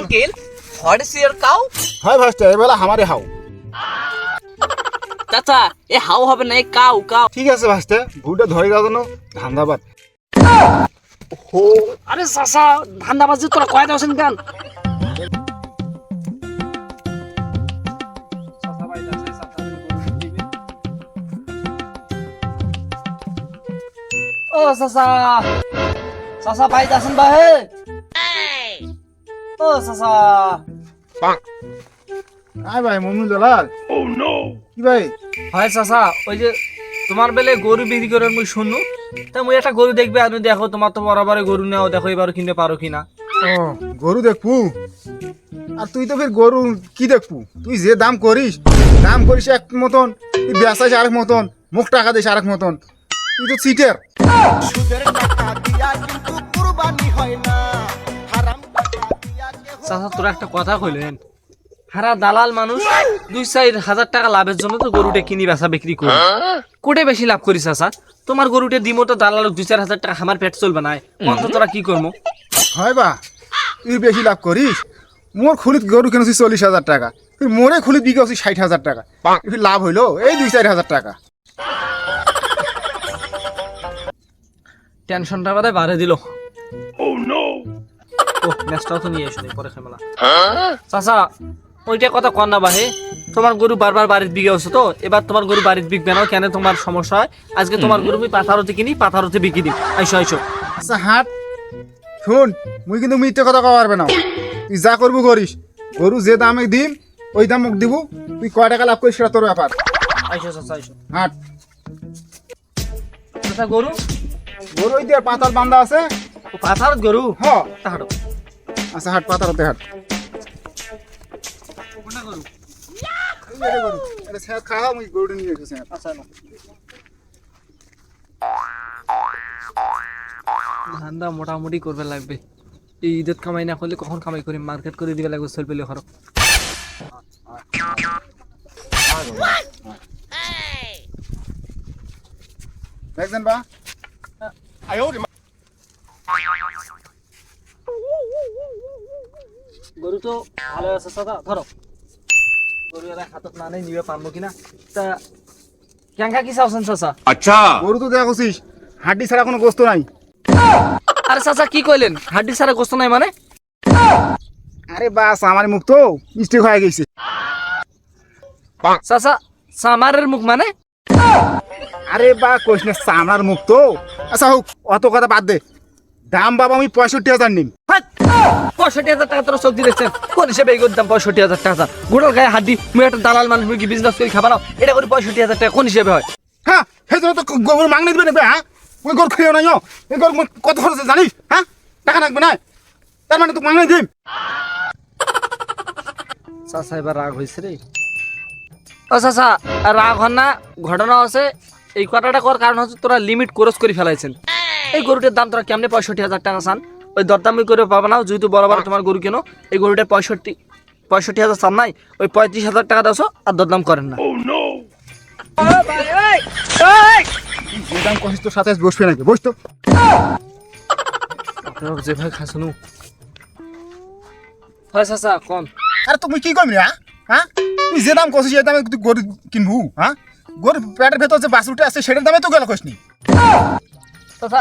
Uncle what is your cow? হয় ভাইস্তে এবেলা আমারে হাও চাচা এ হাউ হবে না এ কাউ কাউ। ঠিক আছে ভাইস্তে ভুলটা ধরে গেল না ধান্দাবাদ। হো আরে চাচা ধান্দা বাজে তোরা কয় দাওছেন গান ও চাচা চাচা ভাই আছেন বাহে? ও চাচা আয় ভাই মমিন দালাল কি ভাই হয় চাচা ওই যে তোমার বেলে গরু বিক্রি করে মুই শুনু তা মুই একটা গরু দেখবে আমি দেখো তোমার তো বরাবরে গরু নেও দেখো এবার কিনতে পারো কিনা। ও গরু দেখবু? আর তুই তো ফের গরু কি দেখবু? তুই যে দাম করিস দাম করিস এক মতন তুই বেসাইস আরেক মতন মুখ টাকা দিস আরেক মতন তুই তো সিটের চাচা তোরা একটা কথা কইলেন। হারা দালাল মানুষ দুই চার হাজার টাকা লাভের জন্য তো গরুটা কিনি বেচা বিক্রি করি। কোটে বেশি লাভ করিস চাচা? তোমার গরুটা দিমো তো দালাল দুই চার হাজার টাকা আমার পেট চলবে না। অন্ত তোরা কি করব হয় বা তুই বেশি লাভ করিস? মোর খুলিত গরু কিনেছিস চল্লিশ হাজার টাকা। তুই মোরে খুলিত বিকে হচ্ছিস ষাট হাজার টাকা। লাভ হইল এই দুই চার হাজার টাকা। টেনশনটা বাদে বাড়ে দিল। ম্যাচটাও তো নিয়ে এসো পরে খেমেলা চাচা ওইটা কথা কর না বাহে। তোমার গরু বারবার বাড়ির বিকে হচ্ছে তো এবার তোমার গরু বাড়ির বিকবে না কেন তোমার সমস্যা হয়? আজকে তোমার গরু আমি পাথারতে কিনি পাথারতে বিকি দিই। আইসো আইসো। আচ্ছা হাট। শুন মুই কিন্তু মিথ্যে কথা কওয়া পারবে না তুই যা করব করিস গরু যে দামে দিম ওই দাম মোক দিব তুই কয় টাকা লাভ করিস সেটা তোর ব্যাপার। আইসো চাচা আইসো। হাট। চাচা গরু? গরু ওই দিয়ে পাতার বান্ধা আছে ও পাথারত গরু? হ। তাহারো। আচ্ছা হাট পাতারতে হাট। কোনটা স্যার খাওয়া নিয়ে আচ্ছা না ধান্দা মোটামুটি করবে লাগবে। এই ঈদত কামাই না করলে কখন কামাই করি? মার্কেট করে দিবে লাগবে সেল পেলে খরচ দেখছেন বা গরু তো ভালো আছে দাদা ধরো গরু এরা হাতত না নেই নিবে পারব কিনা? তা কেঙ্গা কি চাওছেন চাচা? আচ্ছা। গরু তো দেখছিস হাড্ডি ছাড়া কোনো গোস্ত নাই। আরে চাচা কি কইলেন? হাড্ডি ছাড়া গোস্ত নাই মানে? আরে বাস আমার মুখ তো মিস্টেক হয়ে গেছে। চাচা সামারের মুখ মানে? আরে বা কইস না সামলার মুখ তো আচ্ছা হোক অত কথা বাদ দে। দাম বাবা আমি পঁয়ষট্টি হাজার নিম। পঁয়ষট্টি হাজার টাকা তোর সবজি দেখছেন কোন হিসেবে এই গরুর দাম পঁয়ষট্টি হাজার টাকা? গোড়ার গায়ে হাড্ডি মুই একটা দালাল মানুষ কি বিজনেস করে খাবার এটা করে পঁয়ষট্টি হাজার টাকা কোন হিসেবে হয়? হ্যাঁ সেই জন্য তো গরু মাংনি দিবে নেবে হ্যাঁ? ওই গরু খেয়েও নাই এই গরু কত খরচ জানিস? হ্যাঁ? টাকা লাগবে না। তার মানে তো মাংনি দিম। চাচা এবার রাগ হয়েছে রে। ও চাচা রাগ হন না ঘটনা আছে এই কথাটা কর কারণ হচ্ছে তোরা লিমিট ক্রস করে ফেলাইছেন। এই গরুটার দাম তোরা কেমনে পঁয়ষট্টি হাজার টাকা চান? ওই দরদামি করে পাবে না যেহেতু বরাবর তোমার গরু কেন এই গরুটা পঁয়ষট্টি পঁয়ষট্টি হাজার চান নাই ওই পঁয়ত্রিশ হাজার টাকা দাও আর দরদাম করেন না। যে দাম কষিস সাথে বসবে নাকি? বস তো। আপনার যে ভাই খাসনু হয় চাচা কম। আরে তুমি কি করবি হ্যাঁ হ্যাঁ তুই যে দাম কষিস দামে তুই গরু কিনবু হ্যাঁ গরু পেটের ভেতর যে বাছুরটা আছে সেটার দামে তো গেল কষনি তথা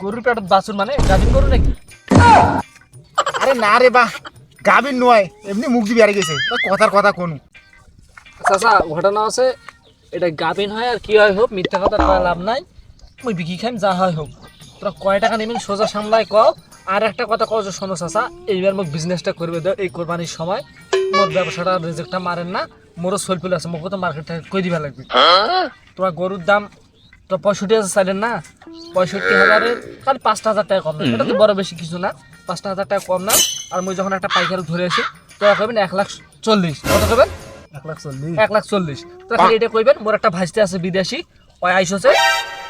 গরুর পেটত বাছুর মানে? গাভিন গরু নাকি? আরে না রে বাহ গাভীর নয় এমনি মুখ দিয়ে বেড়ে গেছে। কথার কথা কোন? চাচা ঘটনা আছে এটা গাভিন হয় আর কি হয় হোক মিথ্যা কথা কয় লাভ নাই। ওই বিক্রি খাইম যা হয় হোক। তোরা কয় টাকা নেবেন সোজা সামলায় কও। আর একটা কথা কও যে শোনো চাচা এইবার মোক বিজনেসটা করবে দাও এই কোরবানির সময়। মোর ব্যবসাটা রিজেক্টটা মারেন না। মোরও সোলফুল আছে মোকে তো মার্কেটটা কই দিবা লাগবে? তোমার গরুর দাম তো পঁয়ষট্টি হাজার চাইলেন না? পঁয়ষট্টি হাজারের খালি পাঁচটা হাজার টাকা কম এটা তো বড় বেশি কিছু না। পাঁচটা হাজার টাকা কম না। আর মুই যখন একটা পাইকারি ধরে আসি তো কইবেন এক লাখ চল্লিশ। কত কইবেন? এক লাখ চল্লিশ। এক লাখ চল্লিশ। তো খালি এটা কইবেন মোর একটা ভাইস্তে আছে বিদেশি ওই আইসছে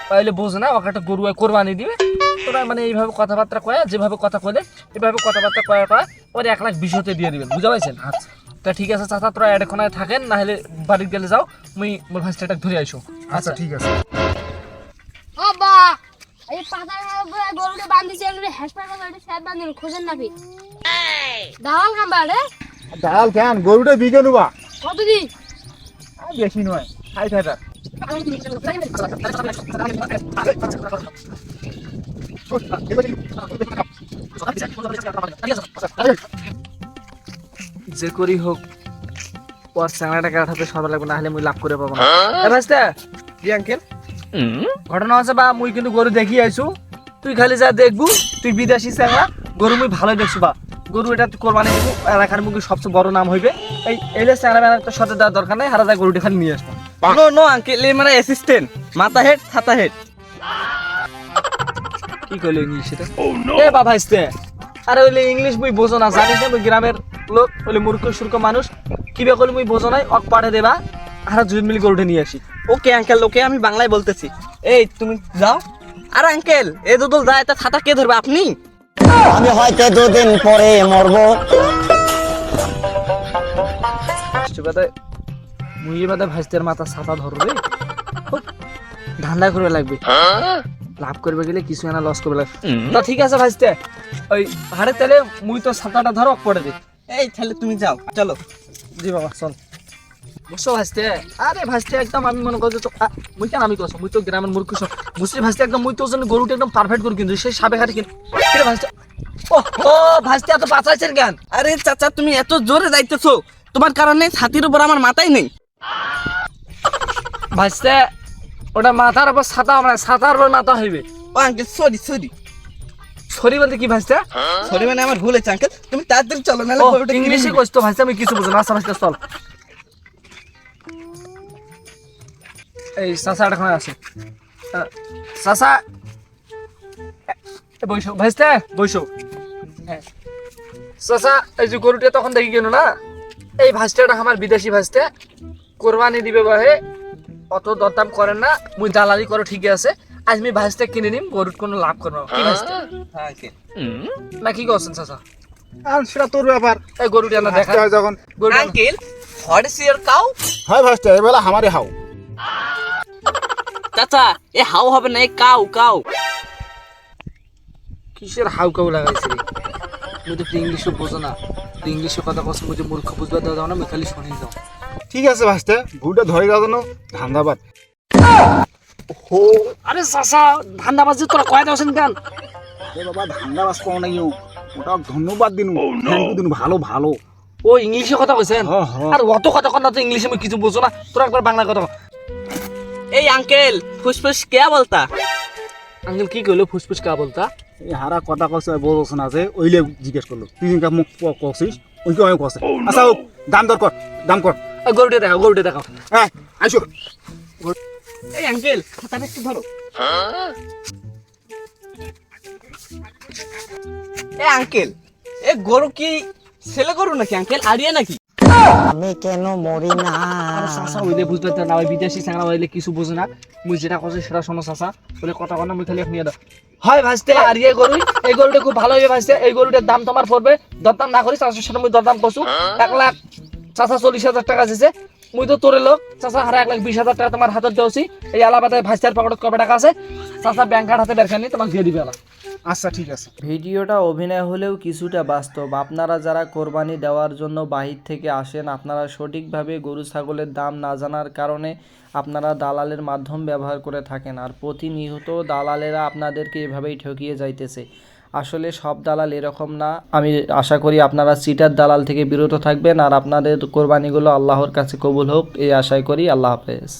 পাইলে বোঝে না ওকে একটা গরু কোরবানি দিবে। তোরা মানে এইভাবে কথাবার্তা কয়ে যেভাবে কথা কইলে এইভাবে কথাবার্তা কয়া কয়ে ওর এক লাখ বিশ হতে দিয়ে দিবেন। বুঝতে পারছেন আচ্ছা। তা ঠিক আছে চাচা তোরা এডেক্ষণায় থাকেন না হলে বাড়িতে গেলে যাও মুই মোর ভাইস্তাটা ধরে আইসো। আচ্ছা। ঠিক আছে। এই পাতার গরুটা বান্ধিছে এগুলো হাসপাতাল এটা স্যার বান্ধিল খোঁজেন না ফির দাওয়াল খাম্বা রে কেন? গরুটা বিকে নেবা কত দি বেশি নয় ষাট হাজার। যে করি হোক ওর চ্যাংড়াটা কাটাতে সদা লাগবে না হলে মুই লাভ করে পাবো না। এ ভাইস্তে জি আঙ্কেল ঘটনা আছে বা মুই কিন্তু গরু দেখি আইছু। তুই খালি যা দেখবু তুই বিদেশি চ্যাংড়া গরু মুই ভালো দেখছু বা। গরু এটা কোরবানি দিব এলাকার মুখে সবচেয়ে বড় নাম হইবে। এই এলে বেলা তো সাথে দেওয়ার দরকার নাই হারা যায় গরুটি খালি নিয়ে আসব। নো নো আঙ্কেল এই মানে অ্যাসিস্ট্যান্ট মাথা হেড ছাতা হেড কি কইলো ইংলিশ এটা? এ বাবা ইস্তে আরে ওইলে ইংলিশ মুই বোঝো না জানিস না মুই গ্রামের লোক ওইলে মূর্খ সুর্খ মানুষ? কিবা করলে মুই বোঝো নাই অক পাঠে দেবা। আর দুই মিলি গরুটা নিয়ে আসি। ওকে আঙ্কেল ওকে আমি বাংলায় বলতেছি। এই তুমি যাও। আর আঙ্কেল এ দুদল যায় তা ছাতা কে ধরবে আপনি? আমি হয়তো দুদিন পরে মরবো। মুই বাদে ভাইস্তের মাথা ছাতা ধরবে। ধান্দা করবে লাগবে। লাভ করবে গেলে কিছু না লস করবে লাগবে। তা ঠিক আছে ভাইস্তে ওই হাড়ে তেলে মুই তো ছাতাটা ধরো পড়ে দে এই তাহলে তুমি যাও। চলো। জি বাবা চল। বুঝছ ভাসতে আরে ভাসতে একদম আমি মনে করছি তো মুই কেন আমি করছ মুই তো গ্রামের মূর্খ সব। বুঝছি ভাসতে একদম মুই তো জন্য গরুটা একদম পারফেক্ট করে কিন্তু সেই সাবে হাতে কিন্তু ভাসতে? ও ভাসতে এত বাঁচাইছেন কেন? আরে চাচা তুমি এত জোরে যাইতেছো। তোমার কারণে ছাতির উপর আমার মাথাই নেই। ভাসতে ওটা মাথার উপর ছাতা মানে ছাতার উপর মাথা হইবে। ও আঙ্কেল সরি সরি সরি বলতে কি ভাসতে? সরি মানে আমার ভুল হয়েছে আঙ্কেল তুমি তাড়াতাড়ি চলো না ও ইংলিশে তো ভাসতে আমি কিছু বুঝি না। আচ্ছা ভাসতে চল। এই চাচা এখন আছে চাচা এ, ভাইস্তে বইসো হ্যাঁ। এই যে গরুটা তখন দেখি কেন না? এই ভাইস্তেটা আমার বিদেশি ভাইস্তে। কোরবানি দিবে বাহে। অত দরদাম করেন না। মুই দালালি করো ঠিকই আছে। আজ আমি ভাইস্তে কিনে নিম গরুর কোনো লাভ করব না। কি ভাইস্তে? হ্যাঁ না কি করছেন চাচা আর সেটা তোর ব্যাপার। এই গরুটা না দেখা। যখন আঙ্কেল ইয়োর কাউ হয় ভাসতে এবেলা আমারে হাও। চাচা এ হাউ হবে না এ কাউ কাউ কিসের হাউ কাউ লাগাইছে মুই তো ইংলিশও বোঝো না। তুই ইংলিশে কথা মুই যে মূর্খ বুঝবা দাও না মুই খালি শুনি যাও ঠিক আছে ভাসতে ভুলটা ধরে যাওয়ার জন্য ধান্দাবাদ। ও আরে চাচা ধান্দা বাজে তোরা কয়টা আছেন কেন? এ বাবা ধান্দাবাজ পাও নাই ওটা ধন্যবাদ দিনু থ্যাংক ইউ দিনু ভালো ভালো। ও ইংলিশে কথা কইছেন? হ্যাঁ, হ্যাঁ। আর অত কথা কন না তো ইংলিশে মুই কিছু বুঝো না। তোরা একবার বাংলা কথা। এই আঙ্কেল ফুসফুস কে বলতা? আঙ্কেল কি কইলো? ফুসফুস কা বলতা? এই হারা কথা কছে বলছ না যে ওইলে জিজ্ঞেস করল। তুই যেটা মুখ ক- কছিস ওইকে আমি কছে আচ্ছা দাম দর কর দাম কর। এই গরুটা দেখাও গরুটা দেখাও হ্যাঁ আইসো। এই আঙ্কেল খাতাটা একটু ধরো। এ আঙ্কেল এ গরু কি ছেলে গরু নাকি আঙ্কেল আড়িয়া নাকি? আমি কেন মরি না? হইলে বুঝতে পারতে না ওই বিদেশি হইলে কিছু বুঝে না। মুই যেটা কইছি সেটা শোনো বলে কথা না মুই খালি নিয়ে দাও। হয় ভাসতে আর ইয়ে গরু এই গরুটা খুব ভালো হবে এই গরুটার দাম তোমার পড়বে দরদাম না করি চাচার সাথে মুই দরদাম করছু। এক লাখ চাচা চল্লিশ হাজার টাকা দিছে মুই তো তোরে লোক চাচা হারা এক লাখ বিশ হাজার টাকা তোমার হাতত দেওছি এই আলাবাদে ভাইস্তার পকেটত কবে টাকা আছে? চাচা ব্যাংক কার্ড হাতে বেরখানি তোমাকে দিয়ে দিবে আলা আচ্ছা ঠিক আছে। ভিডিওটা অভিনয় হলেও কিছুটা বাস্তব। আপনারা যারা কোরবানি দেওয়ার জন্য বাহির থেকে আসেন, আপনারা সঠিকভাবে গরু, ছাগলের দাম না জানার কারণে আপনারা দালালের মাধ্যম ব্যবহার করে থাকেন আর প্রতিনিয়ত দালালেরা আপনাদেরকে এভাবেই ঠকিয়ে যাইতেছে। আসলে সব দালাল এরকম না। আমি আশা করি আপনারা সিটার দালাল থেকে বিরত থাকবেন আর আপনাদের কোরবানিগুলো আল্লাহর কাছে কবুল হোক, এই আশাই করি। আল্লাহ হাফেজ।